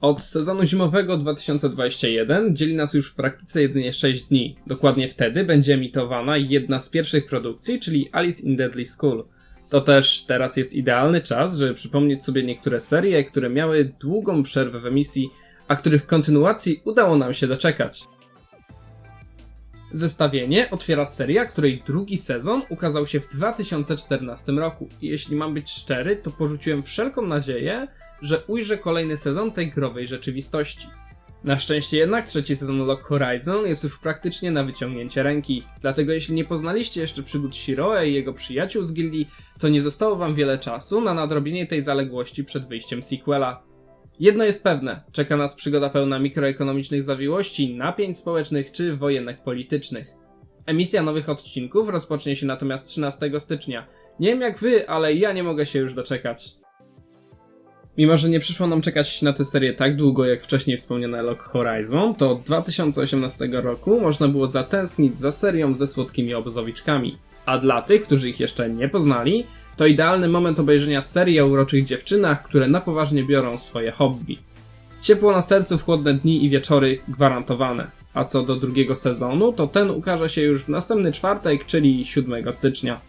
Od sezonu zimowego 2021 dzieli nas już w praktyce jedynie 6 dni. Dokładnie wtedy będzie emitowana jedna z pierwszych produkcji, czyli Alice in Deadly School. To też teraz jest idealny czas, żeby przypomnieć sobie niektóre serie, które miały długą przerwę w emisji, a których kontynuacji udało nam się doczekać. Zestawienie otwiera seria, której drugi sezon ukazał się w 2014 roku. I jeśli mam być szczery, to porzuciłem wszelką nadzieję, że ujrzę kolejny sezon tej growej rzeczywistości. Na szczęście jednak trzeci sezon Lock Horizon jest już praktycznie na wyciągnięcie ręki, dlatego jeśli nie poznaliście jeszcze przygód Shiroe i jego przyjaciół z gildii, to nie zostało wam wiele czasu na nadrobienie tej zaległości przed wyjściem sequela. Jedno jest pewne, czeka nas przygoda pełna mikroekonomicznych zawiłości, napięć społecznych czy wojenek politycznych. Emisja nowych odcinków rozpocznie się natomiast 13 stycznia. Nie wiem jak wy, ale ja nie mogę się już doczekać. Mimo, że nie przyszło nam czekać na tę serię tak długo jak wcześniej wspomniane Lock Horizon, to od 2018 roku można było zatęsknić za serią ze słodkimi obozowiczkami. A dla tych, którzy ich jeszcze nie poznali, to idealny moment obejrzenia serii o uroczych dziewczynach, które na poważnie biorą swoje hobby. Ciepło na sercu w chłodne dni i wieczory gwarantowane. A co do drugiego sezonu, to ten ukaże się już w następny czwartek, czyli 7 stycznia.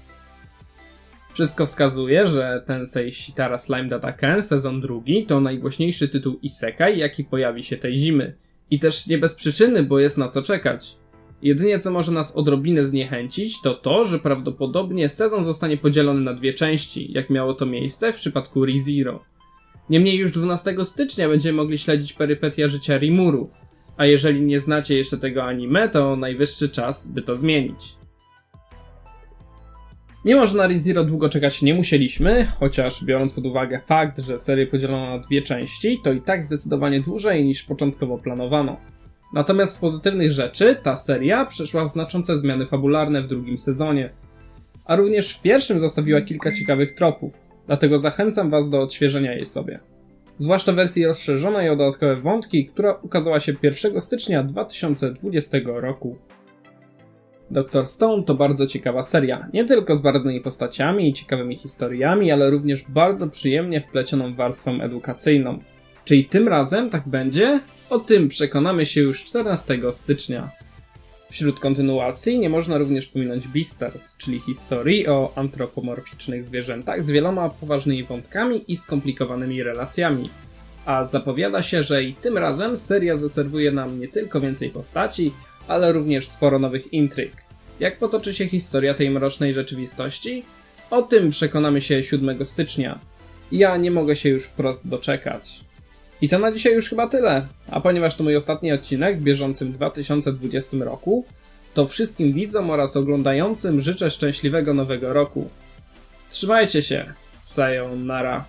Wszystko wskazuje, że Tensei Shitara Slime Data Ken sezon drugi to najgłośniejszy tytuł Isekai, jaki pojawi się tej zimy. I też nie bez przyczyny, bo jest na co czekać. Jedynie co może nas odrobinę zniechęcić, to to, że prawdopodobnie sezon zostanie podzielony na dwie części, jak miało to miejsce w przypadku ReZero. Niemniej już 12 stycznia będziemy mogli śledzić perypetia życia Rimuru, a jeżeli nie znacie jeszcze tego anime, to najwyższy czas, by to zmienić. Mimo, że na ReZero długo czekać nie musieliśmy, chociaż biorąc pod uwagę fakt, że serię podzielono na dwie części, to i tak zdecydowanie dłużej niż początkowo planowano. Natomiast z pozytywnych rzeczy ta seria przeszła znaczące zmiany fabularne w drugim sezonie, a również w pierwszym zostawiła kilka ciekawych tropów, dlatego zachęcam Was do odświeżenia jej sobie. Zwłaszcza wersji rozszerzonej o dodatkowe wątki, która ukazała się 1 stycznia 2020 roku. Dr. Stone to bardzo ciekawa seria, nie tylko z barwnymi postaciami i ciekawymi historiami, ale również bardzo przyjemnie wplecioną warstwą edukacyjną. Czyli tym razem tak będzie? O tym przekonamy się już 14 stycznia. Wśród kontynuacji nie można również pominąć Beastars, czyli historii o antropomorficznych zwierzętach z wieloma poważnymi wątkami i skomplikowanymi relacjami. A zapowiada się, że i tym razem seria zaserwuje nam nie tylko więcej postaci, ale również sporo nowych intryg. Jak potoczy się historia tej mrocznej rzeczywistości? O tym przekonamy się 7 stycznia. Ja nie mogę się już wprost doczekać. I to na dzisiaj już chyba tyle. A ponieważ to mój ostatni odcinek w bieżącym 2020 roku, to wszystkim widzom oraz oglądającym życzę szczęśliwego nowego roku. Trzymajcie się. Sayonara.